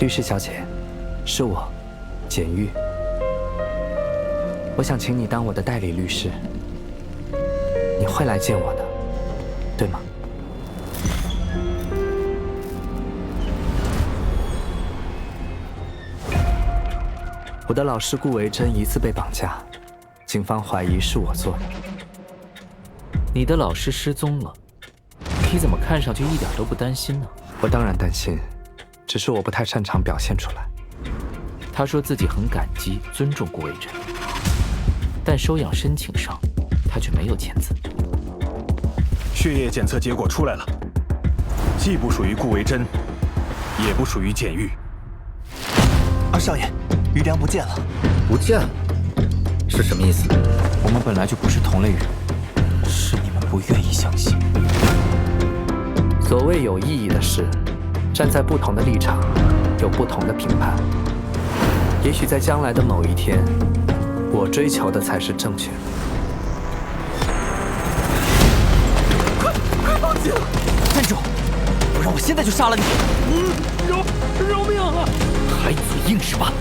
律师小姐，是我，简玉。我想请你当我的代理律师。你会来见我的，对吗？我的老师顾维真疑似被绑架，警方怀疑是我做的。你的老师失踪了，你怎么看上去一点都不担心呢？我当然担心，只是我不太擅长表现出来。他说自己很感激、尊重顾维真，但收养申请上，他却没有签字。血液检测结果出来了，既不属于顾维真，也不属于简玉。二少爷，余良不见了。不见了，是什么意思？我们本来就不是同类人，是你们不愿意相信。所谓有意义的事，站在不同的立场，有不同的评判。也许在将来的某一天，我追求的才是正确。快快报警！站住！不然我现在就杀了你！嗯饶饶命啊！还嘴硬是吧？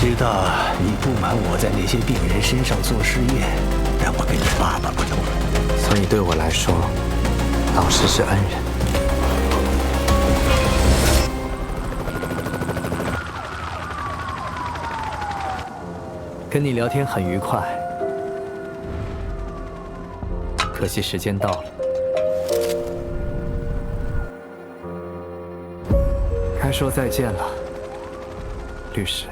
知道你不满我在那些病人身上做试验，让我跟你爸爸不同。所以对我来说，老师是恩人。跟你聊天很愉快，可惜时间到了，该说再见了，律师。